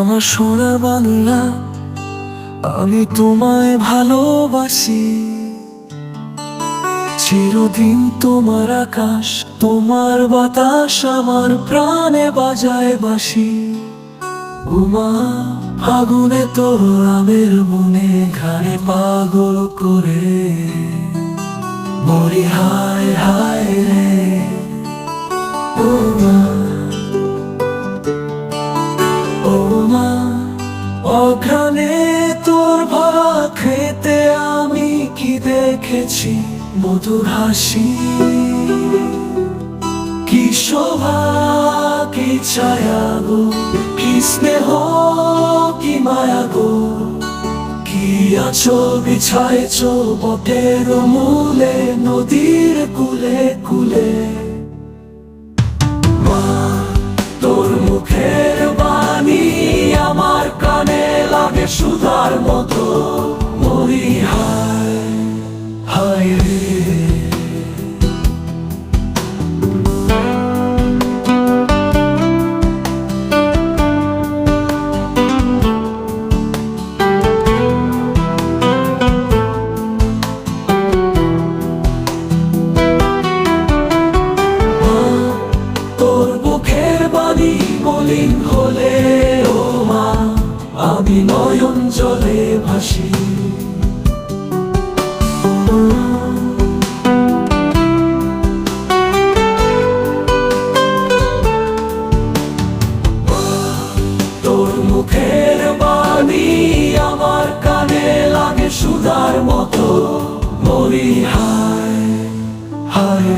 আমার সোনার বাংলা, আমি তোমায় ভালোবাসি। চিরদিন তোমার আকাশ, তোমার বাতাস আমার প্রাণে বাজায় বাসি উমা, আগুনে তো আমের মনে ঘাড়ে পাগল করে। মরি হায় হায় রে ও মা অঘ্রাণে তোর ভরা খেতে আমি কি দেখেছি? মধুর হাসি, কি শোভা, কি ছায়া গো, কি স্নেহ, কি মায়া গো, কি আছো বিছাইছ বটের মূলে, নদীর কুলে কুলে। মা, তোর মুখের সুধার মতো মরি হায় হায় রে মলিন হলে আমি নয়ন জলে ভাসি। তোর মুখের বাণী আমার কানে লাগে সুধার মতো। মরি হায় হায়